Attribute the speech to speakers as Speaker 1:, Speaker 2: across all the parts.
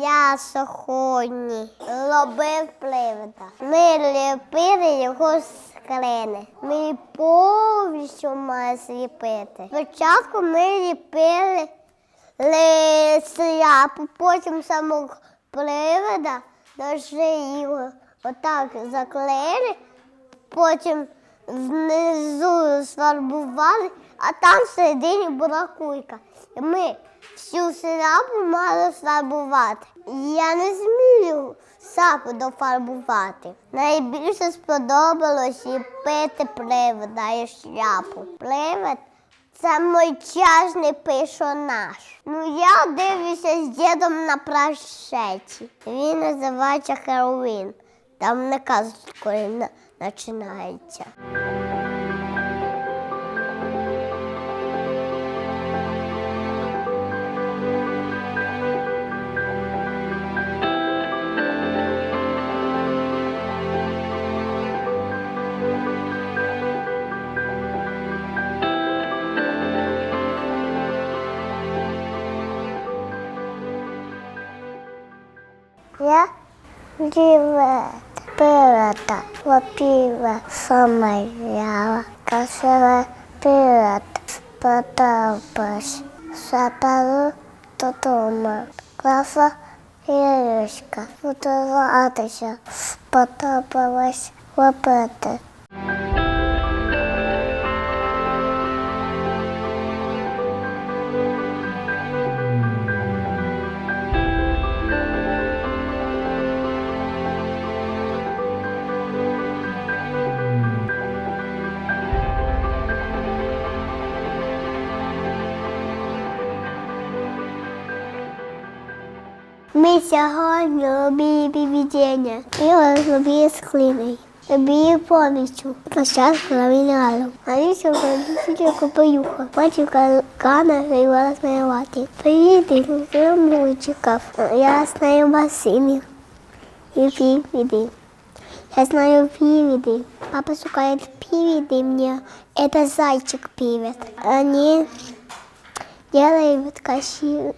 Speaker 1: Я сьогодні робив привида. Ми ліпили його з глини. Ми повністю мали сліпити. Спочатку ми ліпили ли- потім самого привода його отак заклеїли, потім внизу сфарбували, а там всередині була кулька. І ми всю сапу мали фарбувати. Я не змію сапу дофарбувати. Найбільше сподобалось ліпити привида і шляпу. Привид це мойчажний персонаж. Ну я дивлюся з дідом на планшеті. Він називається Хеллоуін. Там не на- починається. Я привет, привет, вопила самая, красивая привет, сподобалась, сапару додому, класа Іришка, фотографуватися, сподобалась робити. Ми сьогодні робили привідення. І робили з глиною. Робили повністю. Спочатку ламінали. А він сьогодні копаюха. Потім кана грила смалювати. Приїдемо з мультиків. Я знаю басейни. І привіди. Я знаю привиды. Папа шукает привиды мне. Это зайчик привет. Они делают красивые.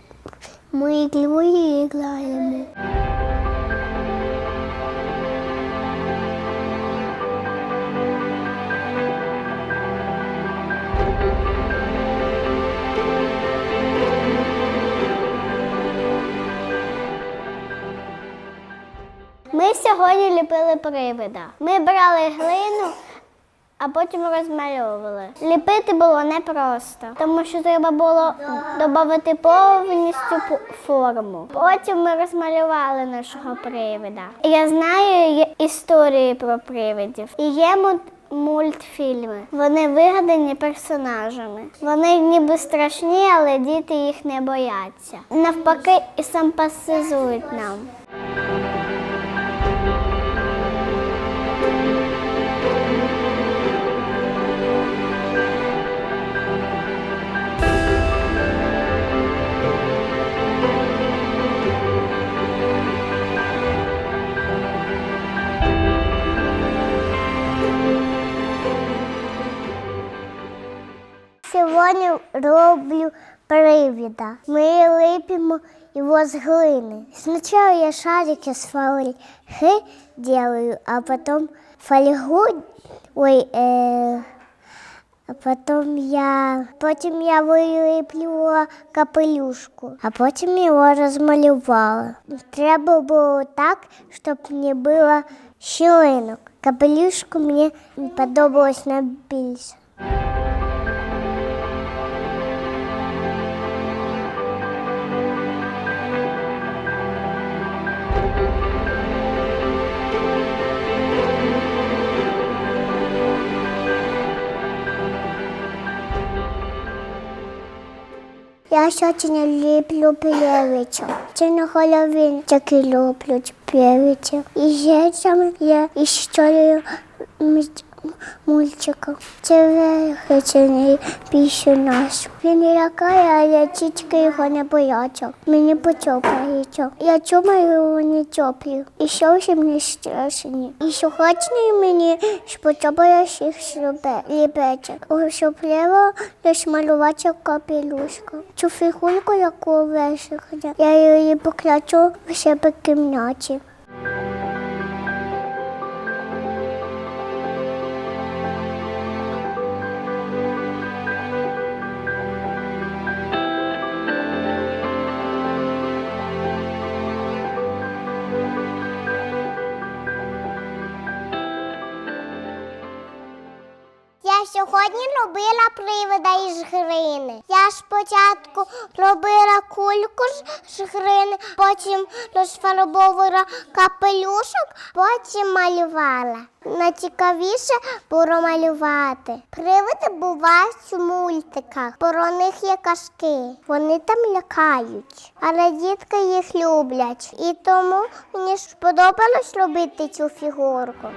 Speaker 1: Мы иглу и играем. Сьогодні ліпили привида. Ми брали глину, а потім розмальовували. Ліпити було непросто, тому що треба було додати повністю форму. Потім ми розмалювали нашого привида. Я знаю історії про привидів. І є мультфільми. Вони вигадані персонажами. Вони ніби страшні, але діти їх не бояться. Навпаки, і симпатизують нам. Роблю привіда. Ми ліпимо його з глини. Спочатку я шарики з фольги делаю, а потом фольгу, ой, э, а потом я, потім я виліплювала капелюшку, а потім його розмалювала. Треба було так, щоб не було щілинок. Капелюшку мені подобалось найбільше. Я сьогодні люблю певичок. Це на голові тільки люблю певичок. І ще там я історію мультика. Це вихочений пісню нашу. Він лякає, а я тільки його не бояться. Мені поцьопається. Я чумаю, вони теплі. І зовсім не страшні. І сьогодні мені сподобалось їх ліпечок. Особливо десь малювати капелюшка. Цю фігурку, яку вишихня, я її покладу в себе кімнаті. Сьогодні робила привида із грини. Я спочатку робила кульку з- грини, потім розфарбовувала капелюшок, потім малювала. Найцікавіше було малювати. Привиди бувають у мультиках. Про них є казки. Вони там лякають, але дітки їх люблять. І тому мені сподобалось робити цю фігурку.